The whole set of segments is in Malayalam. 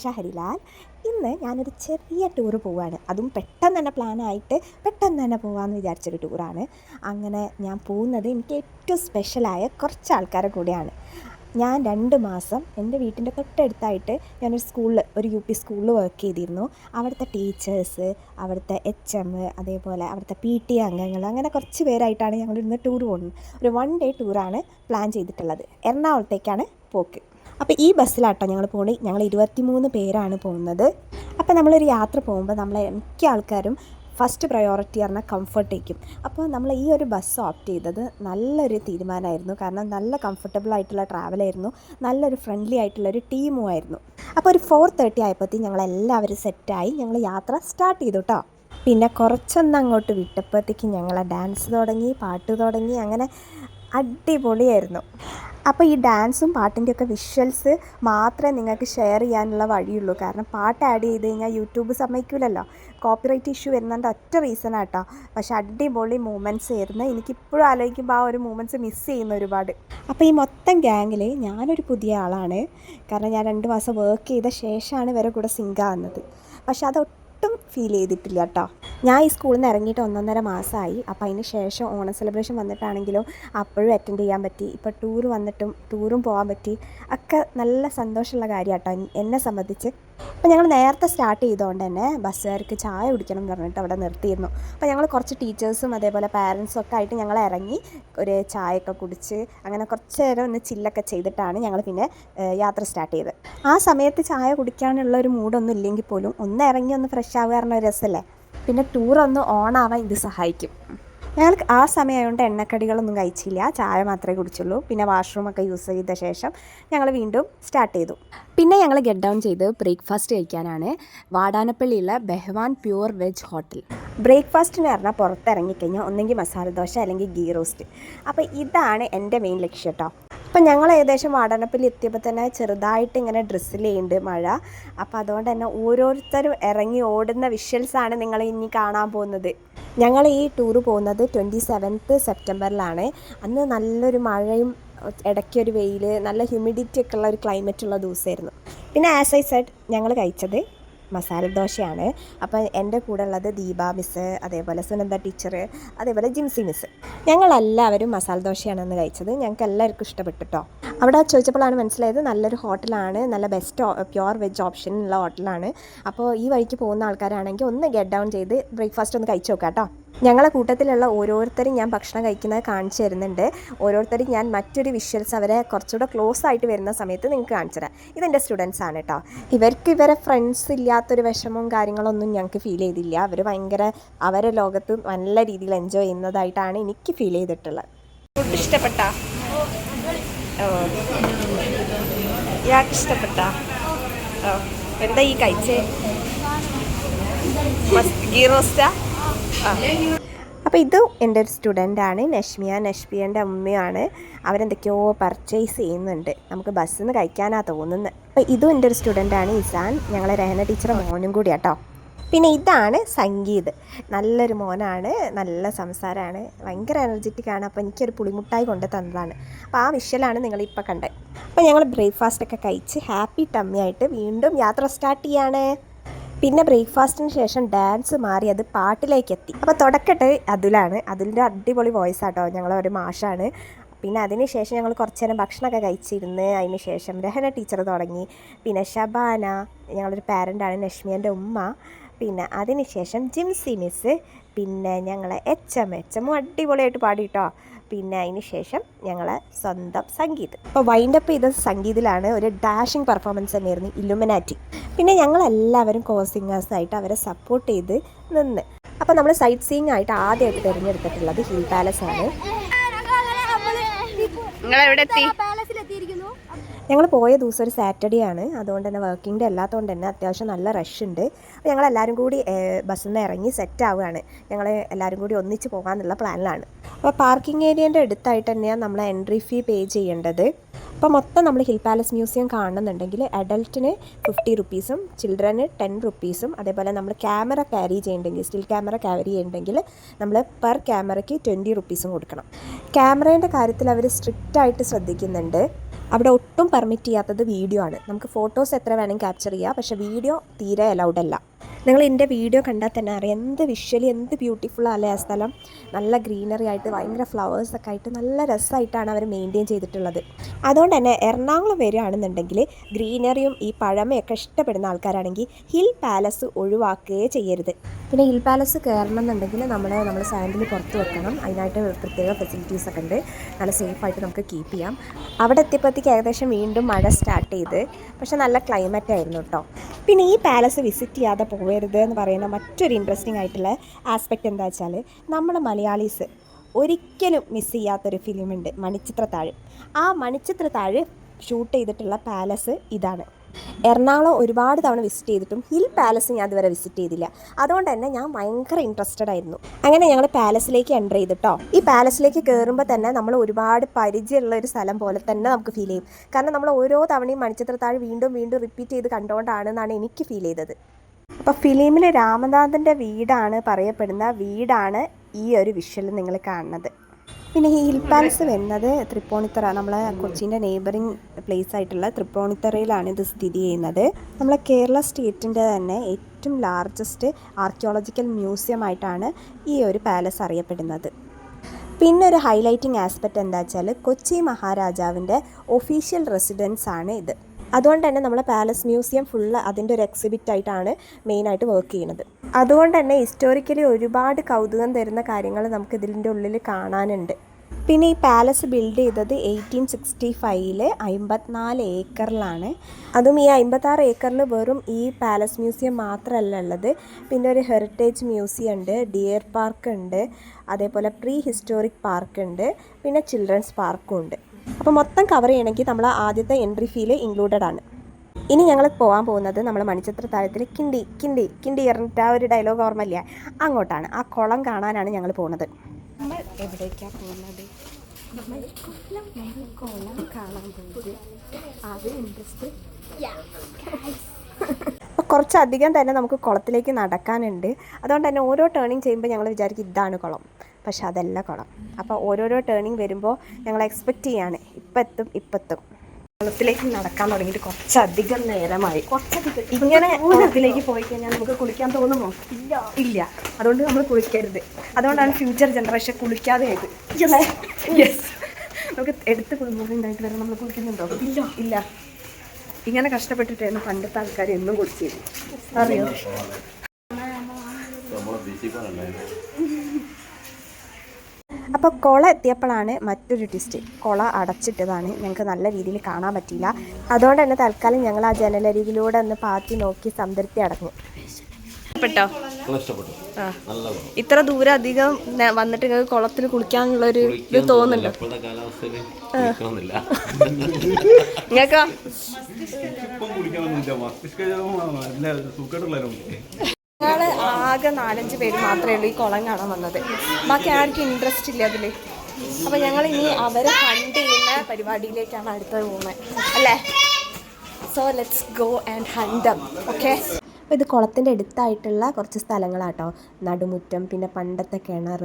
മീ മനീഷ ഹരിലാൽ. ഇന്ന് ഞാനൊരു ചെറിയ ടൂറ് പോവുകയാണ് അതും പെട്ടെന്ന് തന്നെ പ്ലാനായിട്ട് പെട്ടെന്ന് തന്നെ പോകാമെന്ന് വിചാരിച്ചൊരു ടൂറാണ്. അങ്ങനെ ഞാൻ പോകുന്നത് എനിക്ക് ഏറ്റവും സ്പെഷ്യലായ കുറച്ച് ആൾക്കാരെ കൂടെയാണ്. ഞാൻ രണ്ട് മാസം എന്റെ വീട്ടിന്റെ തൊട്ടടുത്തായിട്ട് ഞാനൊരു സ്കൂളിൽ ഒരു യു പി സ്കൂളിൽ വർക്ക് ചെയ്തിരുന്നു. അവിടുത്തെ ടീച്ചേഴ്സ് അവിടുത്തെ എച്ച് എം അതേപോലെ അവിടുത്തെ പി ടി അംഗങ്ങൾ അങ്ങനെ കുറച്ച് പേരായിട്ടാണ് ഞങ്ങൾ ഇന്ന് ടൂർ പോകുന്നത് ഒരു വൺ ഡേ ടൂറാണ് പ്ലാൻ ചെയ്തിട്ടുള്ളത്. എറണാകുളത്തേക്കാണ് പോക്ക്. അപ്പോൾ ഈ ബസ്സിലാട്ടോ ഞങ്ങൾ പോകുന്നത് ഞങ്ങൾ ഇരുപത്തിമൂന്ന് പേരാണ് പോകുന്നത്. അപ്പോൾ നമ്മളൊരു യാത്ര പോകുമ്പോൾ നമ്മളെ മിക്ക ആൾക്കാരും ഫസ്റ്റ് പ്രയോറിറ്റി പറഞ്ഞാൽ കംഫർട്ടേക്കും അപ്പോൾ നമ്മൾ ഈ ഒരു ബസ് ഓപ്റ്റ് ചെയ്തത് നല്ലൊരു തീരുമാനമായിരുന്നു. കാരണം നല്ല കംഫർട്ടബിൾ ആയിട്ടുള്ള ട്രാവലായിരുന്നു നല്ലൊരു ഫ്രണ്ട്ലി ആയിട്ടുള്ള ഒരു ടീമും ആയിരുന്നു. അപ്പോൾ ഒരു ഫോർ തേർട്ടി ആയപ്പോഴത്തേക്കും ഞങ്ങളെല്ലാവരും സെറ്റായി ഞങ്ങൾ യാത്ര സ്റ്റാർട്ട് ചെയ്തു കേട്ടോ പിന്നെ കുറച്ചൊന്ന് അങ്ങോട്ട് വിട്ടപ്പോഴത്തേക്കും ഞങ്ങളെ ഡാൻസ് തുടങ്ങി പാട്ട് തുടങ്ങി അങ്ങനെ അടിപൊളിയായിരുന്നു. അപ്പോൾ ഈ ഡാൻസും പാട്ടിന്റെ ഒക്കെ വിഷ്വൽസ് മാത്രമേ നിങ്ങൾക്ക് ഷെയർ ചെയ്യാനുള്ള വഴിയുള്ളൂ. കാരണം പാട്ട് ആഡ് ചെയ്ത് കഴിഞ്ഞാൽ യൂട്യൂബ് സമ്മതിക്കില്ലല്ലോ കോപ്പിറൈറ്റ് ഇഷ്യൂ വരുന്നതിന്റെ ഒറ്റ റീസൺ ആട്ടോ. പക്ഷെ അടിപൊളി മൂമെന്റ്സ് ആയിരുന്നു. എനിക്കിപ്പോഴും ആലോചിക്കുമ്പോൾ ആ ഒരു മൂമെന്റ്സ് മിസ് ചെയ്യുന്ന ഒരുപാട്. അപ്പോൾ ഈ മൊത്തം ഗ്യാങ്ങിൽ ഞാനൊരു പുതിയ ആളാണ്. കാരണം ഞാൻ രണ്ട് മാസം വർക്ക് ചെയ്ത ശേഷമാണ് ഇവരെ കൂടെ സിങ്ക് ആവുന്നത്. പക്ഷെ അത് ഒട്ടും ഫീൽ ചെയ്തിട്ടില്ല കേട്ടോ ഞാൻ ഈ സ്കൂളിൽ നിന്ന് ഇറങ്ങിയിട്ട് ഒന്നൊന്നര മാസമായി. അപ്പോൾ അതിന് ശേഷം ഓണം സെലിബ്രേഷൻ വന്നിട്ടാണെങ്കിലും അപ്പോഴും അറ്റൻഡ് ചെയ്യാൻ പറ്റി. ഇപ്പോൾ ടൂർ വന്നിട്ടും ടൂറും പോകാൻ പറ്റി. ഒക്കെ നല്ല സന്തോഷമുള്ള കാര്യമാട്ടോ എന്നെ സംബന്ധിച്ച്. അപ്പോൾ ഞങ്ങൾ നേരത്തെ സ്റ്റാർട്ട് ചെയ്തുകൊണ്ട് തന്നെ ബസ്സുകാർക്ക് ചായ കുടിക്കണം എന്ന് പറഞ്ഞിട്ട് അവിടെ നിർത്തിയിരുന്നു. അപ്പോൾ ഞങ്ങൾ കുറച്ച് ടീച്ചേഴ്സും അതേപോലെ പാരൻസും ഒക്കെ ആയിട്ട് ഞങ്ങൾ ഇറങ്ങി ഒരു ചായയൊക്കെ കുടിച്ച് അങ്ങനെ കുറച്ച് നേരം ഒന്ന് ചില്ലൊക്കെ ചെയ്തിട്ടാണ് ഞങ്ങൾ പിന്നെ യാത്ര സ്റ്റാർട്ട് ചെയ്തത്. ആ സമയത്ത് ചായ കുടിക്കാനുള്ള ഒരു മൂഡൊന്നും ഇല്ലെങ്കിൽ പോലും ഒന്ന് ഇറങ്ങി ഒന്ന് ഫ്രഷ് ആവുക ഒരു രസമല്ലേ? പിന്നെ ഓൺ ആവാൻ ഇത് സഹായിക്കും. ഞങ്ങൾക്ക് ആ സമയമായതുകൊണ്ട് എണ്ണക്കടികളൊന്നും കഴിച്ചില്ല. ചായ മാത്രമേ കുടിച്ചുള്ളൂ. പിന്നെ വാഷ്റൂമൊക്കെ യൂസ് ചെയ്ത ശേഷം ഞങ്ങൾ വീണ്ടും സ്റ്റാർട്ട് ചെയ്തു. പിന്നെ ഞങ്ങൾ ഗെറ്റ് ഡൗൺ ചെയ്ത് ബ്രേക്ക്ഫാസ്റ്റ് കഴിക്കാനാണ്. വാടാനപ്പള്ളിയുള്ള ബെഹ്വാൻ പ്യൂർ വെജ് ഹോട്ടൽ ബ്രേക്ക്ഫാസ്റ്റിന് പറഞ്ഞാൽ പുറത്തിറങ്ങിക്കഴിഞ്ഞാൽ ഒന്നെങ്കിൽ മസാല ദോശ അല്ലെങ്കിൽ ഗീ റോസ്റ്റ് അപ്പോൾ ഇതാണ് എന്റെ മെയിൻ ലക്ഷ്യം കേട്ടോ അപ്പം ഞങ്ങൾ ഏകദേശം വാടനപ്പിൽ എത്തിയപ്പോൾ തന്നെ ചെറുതായിട്ട് ഇങ്ങനെ ഡ്രസ്സിൽ ചെയ്യുന്നുണ്ട് മഴ. അപ്പോൾ അതുകൊണ്ട് തന്നെ ഓരോരുത്തരും ഇറങ്ങി ഓടുന്ന വിഷ്വൽസാണ് നിങ്ങൾ ഇനി കാണാൻ പോകുന്നത്. ഞങ്ങൾ ഈ ടൂർ പോകുന്നത് ട്വന്റി സെവൻത്ത് സെപ്റ്റംബറിലാണ്. അന്ന് നല്ലൊരു മഴയും ഇടയ്ക്കൊരു വെയിൽ നല്ല ഹ്യൂമിഡിറ്റി ഒക്കെ ഉള്ള ഒരു ക്ലൈമറ്റ് ഉള്ള ദിവസമായിരുന്നു. പിന്നെ ആസ് ഐ സെഡ് ഞങ്ങൾ കഴിച്ചത് മസാല ദോശയാണ് അപ്പോൾ എന്റെ കൂടെ ഉള്ളത് ദീപ മിസ് അതേപോലെ സുനന്ദ ടീച്ചർ അതേപോലെ ജിംസി മിസ് ഞങ്ങളെല്ലാവരും മസാല ദോശയാണെന്ന് കഴിച്ചത്. ഞങ്ങൾക്ക് എല്ലാവർക്കും ഇഷ്ടപ്പെട്ടു കേട്ടോ അവിടെ ചോദിച്ചപ്പോഴാണ് മനസ്സിലായത് നല്ലൊരു ഹോട്ടലാണ് നല്ല ബെസ്റ്റ് പ്യുവർ വെജ് ഓപ്ഷൻ ഉള്ള ഹോട്ടലാണ്. അപ്പോൾ ഈ വഴിക്ക് പോകുന്ന ആൾക്കാരാണെങ്കിൽ ഒന്ന് ഗെറ്റ് ഡൗൺ ചെയ്ത് ബ്രേക്ക്ഫാസ്റ്റ് ഒന്ന് കഴിച്ചു നോക്കാം കേട്ടോ. ഞങ്ങളെ കൂട്ടത്തിലുള്ള ഓരോരുത്തരും ഞാൻ ഭക്ഷണം കഴിക്കുന്നത് കാണിച്ചു തരുന്നുണ്ട്. ഓരോരുത്തരും ഞാൻ മറ്റൊരു വിഷ്വൽസ് അവരെ കുറച്ചുകൂടെ ക്ലോസ് ആയിട്ട് വരുന്ന സമയത്ത് നിങ്ങൾക്ക് കാണിച്ചു തരാം. ഇതെന്റെ സ്റ്റുഡൻസ് ആണ് കേട്ടോ. ഇവർക്ക് ഇവരെ ഫ്രണ്ട്സ് ഇല്ലാത്തൊരു വിഷമവും കാര്യങ്ങളൊന്നും ഞങ്ങൾക്ക് ഫീൽ ചെയ്തില്ല. അവർ ഭയങ്കര അവരെ ലോകത്ത് നല്ല രീതിയിൽ എൻജോയ് ചെയ്യുന്നതായിട്ടാണ് എനിക്ക് ഫീൽ ചെയ്തിട്ടുള്ളത്. ഫുഡ് ഇഷ്ടപ്പെട്ട? ഇഷ്ടപ്പെട്ട എന്താ ഈ കഴിച്ചേ? ഗീ റോസ്റ്റാ? അപ്പോൾ ഇത് എന്റെ ഒരു സ്റ്റുഡന്റാണ് നഷ്മിയ. നഷ്മിയന്റെ അമ്മയാണ്. അവരെന്തൊക്കെയോ പർച്ചേസ് ചെയ്യുന്നുണ്ട്. നമുക്ക് ബസ്സിൽ നിന്ന് കഴിക്കാനാണ് തോന്നുന്നത് അപ്പോൾ ഇതും എന്റെ ഒരു സ്റ്റുഡന്റാണ് ഇസാൻ. ഞങ്ങളെ രഹന ടീച്ചറെ മോനും കൂടി കേട്ടോ പിന്നെ ഇതാണ് സംഗീത്. നല്ലൊരു മോനാണ് നല്ല സംസാരമാണ് ഭയങ്കര എനർജറ്റിക്കാണ് അപ്പോൾ എനിക്കൊരു പുളിമുട്ടായി കൊണ്ട് തന്നതാണ്. അപ്പോൾ ആ വിഷ്വലാണ് നിങ്ങളിപ്പോൾ കണ്ടത്. അപ്പോൾ ഞങ്ങൾ ബ്രേക്ക്ഫാസ്റ്റൊക്കെ കഴിച്ച് ഹാപ്പി ടമ്മി ആയിട്ട് വീണ്ടും യാത്ര സ്റ്റാർട്ട് ചെയ്യാണ്. പിന്നെ ബ്രേക്ക്ഫാസ്റ്റിന് ശേഷം ഡാൻസ് മാറി അത് പാട്ടിലേക്ക് എത്തി. അപ്പോൾ തുടക്കട്ട് അതിലാണ്. അതിന്റെ അടിപൊളി വോയിസ് ആട്ടോ. ഞങ്ങളൊരു മാഷാണ്. പിന്നെ അതിന് ശേഷം ഞങ്ങൾ കുറച്ച് നേരം ഭക്ഷണമൊക്കെ കഴിച്ചിരുന്ന് അതിന് ശേഷം രഹന ടീച്ചർ തുടങ്ങി. പിന്നെ ഷബാന ഞങ്ങളൊരു പാരന്റാണ് നഷ്മിയന്റെ ഉമ്മ. പിന്നെ അതിനുശേഷം ജിംസി മിസ് പിന്നെ ഞങ്ങളെ എച്ച് എം എച്ച് എമ്മും അടിപൊളിയായിട്ട് പാടി കേട്ടോ പിന്നെ അതിന് ശേഷം ഞങ്ങൾ സ്വന്തം സംഗീത്. അപ്പോൾ വൈൻഡപ്പ് ചെയ്ത സംഗീതിലാണ് ഒരു ഡാഷിങ് പെർഫോമൻസ് തന്നെയായിരുന്നു ഇലുമിനാറ്റി പിന്നെ ഞങ്ങളെല്ലാവരും കോ സിംഗേഴ്സായിട്ട് അവരെ സപ്പോർട്ട് ചെയ്ത് നിന്ന്. അപ്പോൾ നമ്മൾ സൈറ്റ് സീയിങ് ആയിട്ട് ആദ്യമായിട്ട് തിരഞ്ഞെടുത്തിട്ടുള്ളത് ഹിൽ പാലസ് ആണ്. നിങ്ങൾ എവിടെ എത്തി ഞങ്ങൾ പോയ ദിവസം ഒരു സാറ്റർഡേ ആണ്. അതുകൊണ്ട് തന്നെ വർക്കിംഗ് ഡേ അല്ലാത്തതുകൊണ്ട് തന്നെ അത്യാവശ്യം നല്ല റഷ് ഉണ്ട്. അപ്പോൾ ഞങ്ങൾ എല്ലാവരും കൂടി ബസ്സിൽ നിന്ന് ഇറങ്ങി സെറ്റ് ആവുകയാണ്. ഞങ്ങൾ എല്ലാവരും കൂടി ഒന്നിച്ച് പോകാമെന്നുള്ള പ്ലാനിലാണ് അപ്പോൾ പാർക്കിംഗ് ഏരിയേന്റെ അടുത്തായിട്ട് തന്നെയാണ് നമ്മൾ എൻട്രി ഫീ പേ ചെയ്യേണ്ടത്. അപ്പോൾ മൊത്തം നമ്മൾ ഹിൽ പാലസ് മ്യൂസിയം കാണുന്നുണ്ടെങ്കിൽ അഡൽട്ടിന് ഫിഫ്റ്റി റുപ്പീസും ചിൽഡ്രന് ടെൻ റുപ്പീസും അതേപോലെ നമ്മൾ ക്യാമറ ക്യാരി ചെയ്യേണ്ടെങ്കിൽ സ്റ്റിൽ ക്യാമറ ക്യാരി ചെയ്യുന്നുണ്ടെങ്കിൽ നമ്മൾ പെർ ക്യാമറയ്ക്ക് ട്വന്റി റുപ്പീസും കൊടുക്കണം. ക്യാമറേന്റെ കാര്യത്തിൽ അവർ സ്ട്രിക്റ്റായിട്ട് ശ്രദ്ധിക്കുന്നുണ്ട്. അവിടെ ഒട്ടും പെർമിറ്റ് ചെയ്യാത്തത് വീഡിയോ ആണ്. നമുക്ക് ഫോട്ടോസ് എത്ര വേണമെങ്കിൽ ക്യാപ്ചർ ചെയ്യാം. പക്ഷേ വീഡിയോ തീരെ അലൗഡ് അല്ല. നിങ്ങൾ എന്റെ വീഡിയോ കണ്ടാൽ തന്നെ അറിയാം. എന്ത് വിഷ്വലി എന്ത് ബ്യൂട്ടിഫുൾ അല്ലേ ആ സ്ഥലം? നല്ല ഗ്രീനറി ആയിട്ട് ഭയങ്കര ഫ്ലവേഴ്സൊക്കെ ആയിട്ട് നല്ല രസമായിട്ടാണ് അവർ മെയിന്റെയിൻ ചെയ്തിട്ടുള്ളത്. അതുകൊണ്ട് തന്നെ എറണാകുളം വരികയാണെന്നുണ്ടെങ്കിൽ ഗ്രീനറിയും ഈ പഴമയൊക്കെ ഇഷ്ടപ്പെടുന്ന ആൾക്കാരാണെങ്കിൽ ഹിൽ പാലസ് ഒഴിവാക്കുകയേ ചെയ്യരുത്. പിന്നെ ഹിൽ പാലസ് കയറണം എന്നുണ്ടെങ്കിൽ നമ്മൾ നമ്മൾ സാൻഡിൽ പുറത്ത് വെക്കണം. അതിനായിട്ട് പ്രത്യേക ഫെസിലിറ്റീസ് ഒക്കെ ഉണ്ട്. നല്ല സേഫായിട്ട് നമുക്ക് കീപ്പ് ചെയ്യാം. അവിടെ എത്തിയപ്പോഴത്തേക്ക് ഏകദേശം വീണ്ടും മഴ സ്റ്റാർട്ട് ചെയ്ത്. പക്ഷെ നല്ല ക്ലൈമറ്റ് ആയിരുന്നു കേട്ടോ. പിന്നെ ഈ പാലസ് വിസിറ്റ് ചെയ്യാതെ പോകരുത് എന്ന് പറയുന്ന മറ്റൊരു ഇൻട്രസ്റ്റിംഗ് ആയിട്ടുള്ള ആസ്പെക്റ്റ് എന്താ വെച്ചാൽ നമ്മൾ മലയാളീസ് ഒരിക്കലും മിസ് ചെയ്യാത്തൊരു ഫിലിമുണ്ട് മണിച്ചിത്രത്താഴ് ആ മണിച്ചിത്രത്താഴ് ഷൂട്ട് ചെയ്തിട്ടുള്ള പാലസ് ഇതാണ്. എറണാകുളം ഒരുപാട് തവണ വിസിറ്റ് ചെയ്തിട്ടും ഹിൽ പാലസ് ഞാൻ ഇതുവരെ വിസിറ്റ് ചെയ്തില്ല. അതുകൊണ്ട് തന്നെ ഞാൻ ഭയങ്കര ഇൻട്രസ്റ്റഡ് ആയിരുന്നു. അങ്ങനെ ഞങ്ങൾ പാലസിലേക്ക് എന്റർ ചെയ്തിട്ടോ. ഈ പാലസിലേക്ക് കയറുമ്പോൾ തന്നെ നമ്മൾ ഒരുപാട് പരിചയമുള്ള ഒരു സ്ഥലം പോലെ തന്നെ നമുക്ക് ഫീൽ ചെയ്യും. കാരണം നമ്മൾ ഓരോ തവണയും മണിച്ചിത്രത്താഴ് വീണ്ടും വീണ്ടും റിപ്പീറ്റ് ചെയ്ത് കണ്ടുകൊണ്ടാണെന്നാണ് എനിക്ക് ഫീൽ ചെയ്തത്. അപ്പോൾ ഫിലിമിൽ രാമനാഥന്റെ വീടാണ് പറയപ്പെടുന്ന വീടാണ് ഈ ഒരു വിഷ്വൽ നിങ്ങൾ കാണുന്നത്. പിന്നെ ഈ ഹിൽ പാലസ് വരുന്നത് തൃപ്പൂണിത്തറ നമ്മളെ കൊച്ചിന്റെ നെയ്ബറിങ് പ്ലേസ് ആയിട്ടുള്ള തൃപ്പൂണിത്തറയിലാണ് ഇത് സ്ഥിതി ചെയ്യുന്നത്. നമ്മളെ കേരള സ്റ്റേറ്റിന്റെ തന്നെ ഏറ്റവും ലാർജസ്റ്റ് ആർക്കിയോളജിക്കൽ മ്യൂസിയം ആയിട്ടാണ് ഈ ഒരു പാലസ് അറിയപ്പെടുന്നത്. പിന്നെ ഒരു ഹൈലൈറ്റിംഗ് ആസ്പെക്റ്റ് എന്താ വെച്ചാൽ കൊച്ചി മഹാരാജാവിന്റെ ഒഫീഷ്യൽ റെസിഡൻസ് ആണ് ഇത്. അതുകൊണ്ട് തന്നെ നമ്മളെ പാലസ് മ്യൂസിയം ഫുള്ള് അതിന്റെ ഒരു എക്സിബിറ്റ് ആയിട്ടാണ് മെയിനായിട്ട് വർക്ക് ചെയ്യുന്നത്. അതുകൊണ്ട് തന്നെ ഹിസ്റ്റോറിക്കലി ഒരുപാട് കൗതുകം തരുന്ന കാര്യങ്ങൾ നമുക്ക് ഇതിന്റെ ഉള്ളിൽ കാണാനുണ്ട്. പിന്നെ ഈ പാലസ് ബിൽഡ് ചെയ്തത് എയ്റ്റീൻ സിക്സ്റ്റി ഫൈവിൽ അമ്പത്തിനാല് ഏക്കറിലാണ്. അതും ഈ അമ്പത്താറ് ഏക്കറിൽ വെറും ഈ പാലസ് മ്യൂസിയം മാത്രമല്ല ഉള്ളത്. പിന്നെ ഒരു ഹെറിറ്റേജ് മ്യൂസിയം ഉണ്ട് ഡിയർ പാർക്ക് ഉണ്ട് അതേപോലെ പ്രീ ഹിസ്റ്റോറിക് പാർക്ക് ഉണ്ട് പിന്നെ ചിൽഡ്രൻസ് പാർക്കും ഉണ്ട്. അപ്പോൾ മൊത്തം കവർ ചെയ്യണമെങ്കിൽ നമ്മൾ ആദ്യത്തെ എൻട്രി ഫീൽ ഇൻക്ലൂഡഡ് ആണ്. ഇനി ഞങ്ങൾ പോകാൻ പോകുന്നത് നമ്മൾ മണിച്ചിത്ര താഴത്തിൽ കിണ്ടി കിണ്ടി കിണ്ടി എറിഞ്ഞിട്ട് ആ ഒരു ഡയലോഗ് ഓർമ്മയില്ല? അങ്ങോട്ടാണ്. ആ കുളം കാണാനാണ് ഞങ്ങൾ പോകുന്നത്. നമ്മൾ എവിടേക്കാണ് പോകുന്നത്? നമ്മൾ നമ്മൾ കുളം കാണാൻ പോകുന്നത് അത് ഇൻട്രസ്റ്റ് അപ്പോൾ കുറച്ചധികം തന്നെ നമുക്ക് കുളത്തിലേക്ക് നടക്കാനുണ്ട്. അതുകൊണ്ട് തന്നെ ഓരോ ടേണിങ് ചെയ്യുമ്പോൾ ഞങ്ങൾ വിചാരിക്കും ഇതാണ് കുളം. പക്ഷെ അതല്ല കുളം അപ്പോൾ ഓരോരോ ടേണിങ് വരുമ്പോൾ ഞങ്ങൾ എക്സ്പെക്റ്റ് ചെയ്യാണ് ഇപ്പം എത്തും ഇപ്പം എത്തും കുളത്തിലേക്ക് നടക്കാൻ തുടങ്ങിയിട്ട് കുറച്ചധികം നേരമായി. കുറച്ചധികം ഇങ്ങനെ കുളത്തിലേക്ക് പോയി കഴിഞ്ഞാൽ നമുക്ക് കുളിക്കാൻ തോന്നുമോ? ഇല്ല. ഇല്ല. അതുകൊണ്ട് നമ്മൾ കുളിക്കരുത്. അതുകൊണ്ടാണ് ഫ്യൂച്ചർ ജനറേഷൻ കുളിക്കാതെ ആയത് യെസ് നമുക്ക് എടുത്ത് കുളിമുറിണ്ടായിട്ട് വരെ നമ്മൾ കുളിക്കുന്നുണ്ടോ? ഇല്ല. ഇല്ല. ഇങ്ങനെ കഷ്ടപ്പെട്ടിട്ടായിരുന്നു പണ്ടത്തെ ആൾക്കാർ എന്നും കുളിച്ചിരുന്നു അറിയോ? അപ്പോൾ കുള എത്തിയപ്പോഴാണ് മറ്റൊരു ട്വിസ്റ്റ് കുള അടച്ചിട്ടതാണ് ഞങ്ങൾക്ക് നല്ല രീതിയിൽ കാണാൻ പറ്റിയില്ല. അതുകൊണ്ട് തന്നെ തൽക്കാലം ഞങ്ങൾ ആ ജനലരികിലൂടെ ഒന്ന് പാത്തി നോക്കി സംതൃപ്തി അടങ്ങി ഇഷ്ടപ്പെട്ടോ. ഇത്ര ദൂരം അധികം വന്നിട്ട് നിങ്ങൾക്ക് കുളത്തിൽ കുളിക്കാനുള്ളൊരു ഇത് തോന്നുന്നുണ്ടോ? നിങ്ങൾക്കോ ഇപ്പം കുളിക്കണമെന്നില്ല മസ്തിഷ്ക നല്ല സുഖമുള്ളവരുണ്ട് ഞങ്ങൾ ആകെ നാലഞ്ച് പേര് മാത്രമേ ഉള്ളൂ ഈ കുളം കാണാൻ വന്നത്. ബാക്കി ആർക്കും ഇൻട്രസ്റ്റ് ഇല്ല അതിൽ അപ്പോൾ ഞങ്ങൾ ഇനി അവരെ ഫണ്ട് ചെയ്യുന്ന പരിപാടിയിലേക്കാണ് അടുത്തത് പോകുന്നത്. അല്ലേ? സോ ലെറ്റ്സ് ഗോ ആൻഡ് ഹണ്ടം ഓക്കെ അപ്പോൾ ഇത് കുളത്തിന്റെ അടുത്തായിട്ടുള്ള കുറച്ച് സ്ഥലങ്ങളാട്ടോ. നടുമുറ്റം പിന്നെ പണ്ടത്തെ കിണർ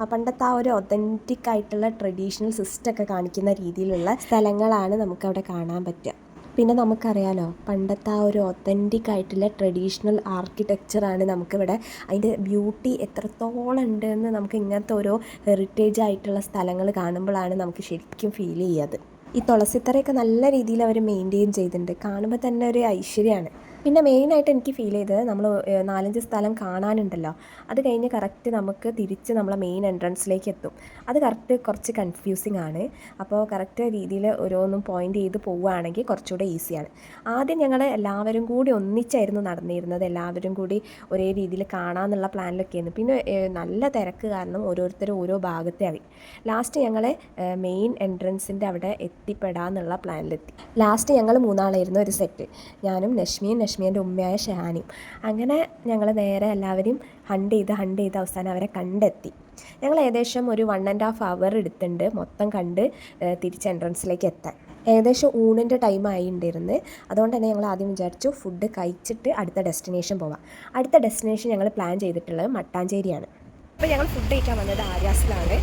ആ പണ്ടത്തെ ആ ഒരു ഒതന്റിക് ആയിട്ടുള്ള ട്രഡീഷണൽ സിസ്റ്റമൊക്കെ കാണിക്കുന്ന രീതിയിലുള്ള സ്ഥലങ്ങളാണ് നമുക്കവിടെ കാണാൻ പറ്റുക. പിന്നെ നമുക്കറിയാലോ പണ്ടത്തെ ആ ഒരു ഒത്തന്റിക് ആയിട്ടുള്ള ട്രഡീഷണൽ ആർക്കിടെക്ചറാണ് നമുക്കിവിടെ അതിന്റെ ബ്യൂട്ടി എത്രത്തോളം ഉണ്ട് എന്ന് നമുക്ക് ഇങ്ങനത്തെ ഓരോ ഹെറിറ്റേജ് ആയിട്ടുള്ള സ്ഥലങ്ങൾ കാണുമ്പോഴാണ് നമുക്ക് ശരിക്കും ഫീൽ ചെയ്യാത് ഈ തുളസിത്തറയൊക്കെ നല്ല രീതിയിൽ അവർ മെയിന്റെയിൻ ചെയ്തിട്ടുണ്ട്. കാണുമ്പോൾ തന്നെ ഒരു ഐശ്വര്യമാണ്. പിന്നെ മെയിനായിട്ട് എനിക്ക് ഫീൽ ചെയ്തത് നമ്മൾ നാലഞ്ച് സ്ഥലം കാണാനുണ്ടല്ലോ. അത് കഴിഞ്ഞ് കറക്റ്റ് നമുക്ക് തിരിച്ച് നമ്മളെ മെയിൻ എൻട്രൻസിലേക്ക് എത്തും. അത് കറക്റ്റ് കുറച്ച് കൺഫ്യൂസിങ് ആണ്. അപ്പോൾ കറക്റ്റ് രീതിയിൽ ഓരോന്നും പോയിന്റ് ചെയ്ത് പോവുകയാണെങ്കിൽ കുറച്ചുകൂടെ ഈസിയാണ് ആദ്യം ഞങ്ങൾ എല്ലാവരും കൂടി ഒന്നിച്ചായിരുന്നു നടന്നിരുന്നത്. എല്ലാവരും കൂടി ഒരേ രീതിയിൽ കാണാമെന്നുള്ള പ്ലാനിലൊക്കെയായിരുന്നു പിന്നെ നല്ല തിരക്ക് കാരണം ഓരോരുത്തരും ഓരോ ഭാഗത്തായി ലാസ്റ്റ് ഞങ്ങൾ മെയിൻ എൻട്രൻസിന്റെ അവിടെ എത്തിപ്പെടാമെന്നുള്ള പ്ലാനിലെത്തി ലാസ്റ്റ് ഞങ്ങൾ മൂന്നാളായിരുന്നു ഒരു സെറ്റ് ഞാനും നഷ്മിയും നഷ്മിയന്റെ ഉമ്മയായ ഷാനിയും അങ്ങനെ ഞങ്ങൾ നേരെ എല്ലാവരും ഹണ്ട് ചെയ്ത് ഹണ്ട് ചെയ്ത് അവസാനം അവരെ കണ്ടെത്തി. ഞങ്ങൾ ഏകദേശം ഒരു വൺ ആൻഡ് ഹാഫ് അവർ എടുത്തിട്ടുണ്ട് മൊത്തം കണ്ട് തിരിച്ച് എൻട്രൻസിലേക്ക് എത്താൻ. ഏകദേശം ഊണിന്റെ ടൈം ആയിണ്ടായിരുന്നു. അതുകൊണ്ട് തന്നെ ഞങ്ങൾ ആദ്യം വിചാരിച്ചു ഫുഡ് കഴിച്ചിട്ട് അടുത്ത ഡെസ്റ്റിനേഷൻ പോവാം. അടുത്ത ഡെസ്റ്റിനേഷൻ ഞങ്ങൾ പ്ലാൻ ചെയ്തിട്ടുള്ളത് മട്ടാഞ്ചേരിയാണ്. അപ്പോൾ ഞങ്ങൾ ഫുഡ് കഴിക്കാൻ വന്നത് ആര്യാസിലാണ്.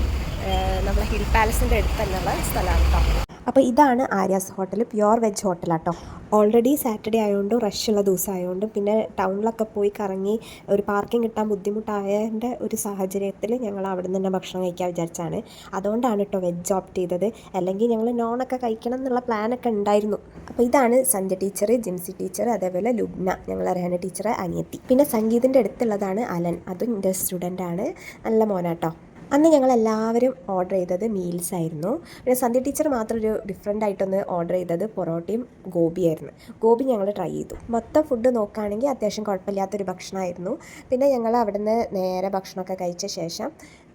നമ്മളെ ഹിൽ പാലസിന്റെ അടുത്ത് തന്നെയുള്ള സ്ഥലമാണ് കേട്ടോ. അപ്പോൾ ഇതാണ് ആര്യാസ് ഹോട്ടൽ പ്യുവർ വെജ് ഹോട്ടലാട്ടോ. ഓൾറെഡി സാറ്റർഡേ ആയതുകൊണ്ട് റഷുള്ള ആയതുകൊണ്ട് പിന്നെ ടൗണിലൊക്കെ പോയി കറങ്ങി ഒരു പാർക്കിംഗ് കിട്ടാൻ ബുദ്ധിമുട്ടായതിന്റെ ഒരു സാഹചര്യത്തിൽ ഞങ്ങൾ അവിടെ നിന്ന് തന്നെ ഭക്ഷണം കഴിക്കാൻ വിചാരിച്ചാണ്. അതുകൊണ്ടാണ് കേട്ടോ വെജ് ഓപ്റ്റ് ചെയ്തത്. അല്ലെങ്കിൽ ഞങ്ങൾ നോണൊക്കെ കഴിക്കണം എന്നുള്ള പ്ലാനൊക്കെ ഉണ്ടായിരുന്നു. അപ്പോൾ ഇതാണ് സഞ്ജ ടീച്ചർ ജിൻസി ടീച്ചർ അതേപോലെ ലുബ്ന ഞങ്ങൾ അറിയാന ടീച്ചർ അനിയത്തി. പിന്നെ സംഗീതിന്റെ അടുത്തുള്ളതാണ് അലൻ. അതും എന്റെ സ്റ്റുഡന്റാണ് നല്ല മോനാട്ടോ. അന്ന് ഞങ്ങൾ എല്ലാവരും ഓർഡർ ചെയ്തത് മീൽസ് ആയിരുന്നു. പിന്നെ സന്ധ്യ ടീച്ചർ മാത്രം ഒരു ഡിഫറെന്റ് ആയിട്ടൊന്ന് ഓർഡർ ചെയ്തത് പൊറോട്ടയും ഗോപിയായിരുന്നു ഗോപി ഞങ്ങൾ ട്രൈ ചെയ്തു. മൊത്തം ഫുഡ് നോക്കുകയാണെങ്കിൽ അത്യാവശ്യം കുഴപ്പമില്ലാത്തൊരു ഭക്ഷണമായിരുന്നു പിന്നെ ഞങ്ങൾ അവിടുന്ന് നേരെ ഭക്ഷണമൊക്കെ കഴിച്ച ശേഷം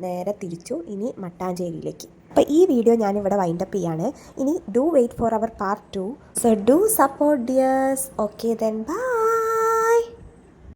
നേരെ തിരിച്ചു. ഇനി മട്ടാഞ്ചേരിയിലേക്ക്. അപ്പോൾ ഈ വീഡിയോ ഞാനിവിടെ വൈൻഡപ്പ് ചെയ്യാണ്. ഇനി do wait for our part two so do support dears okay then bye